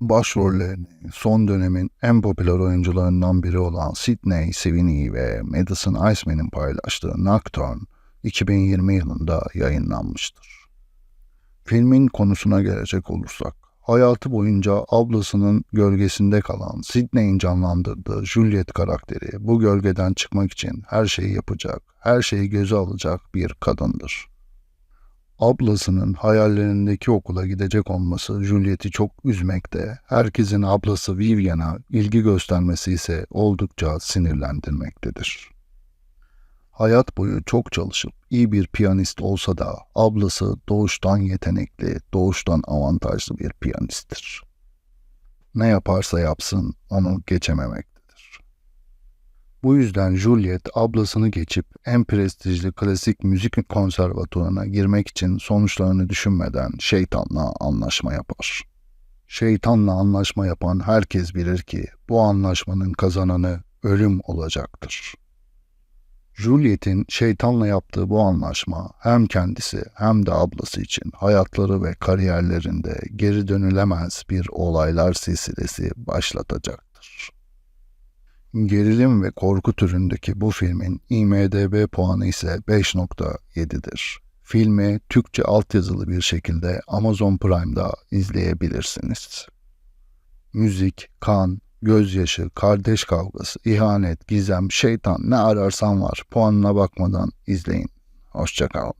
başrollerini son dönemin en popüler oyuncularından biri olan Sidney Sweeney ve Madison Iceman'in paylaştığı Nocturne 2020 yılında yayınlanmıştır. Filmin konusuna gelecek olursak, hayatı boyunca ablasının gölgesinde kalan Sidney'in canlandırdığı Juliet karakteri bu gölgeden çıkmak için her şeyi yapacak, her şeyi göze alacak bir kadındır. Ablasının hayallerindeki okula gidecek olması Juliet'i çok üzmekte, herkesin ablası Vivian'a ilgi göstermesi ise oldukça sinirlendirmektedir. Hayat boyu çok çalışıp iyi bir piyanist olsa da ablası doğuştan yetenekli, doğuştan avantajlı bir piyanisttir. Ne yaparsa yapsın onu geçememektedir. Bu yüzden Juliet ablasını geçip en prestijli klasik müzik konservatuvarına girmek için sonuçlarını düşünmeden şeytanla anlaşma yapar. Şeytanla anlaşma yapan herkes bilir ki bu anlaşmanın kazananı ölüm olacaktır. Juliet'in şeytanla yaptığı bu anlaşma hem kendisi hem de ablası için hayatları ve kariyerlerinde geri dönülemez bir olaylar silsilesi başlatacaktır. Gerilim ve korku türündeki bu filmin IMDB puanı ise 5.7'dir. Filmi Türkçe altyazılı bir şekilde Amazon Prime'da izleyebilirsiniz. Müzik, kan, gözyaşı, kardeş kavgası, ihanet, gizem, şeytan ne ararsan var. Puanına bakmadan izleyin. Hoşçakalın.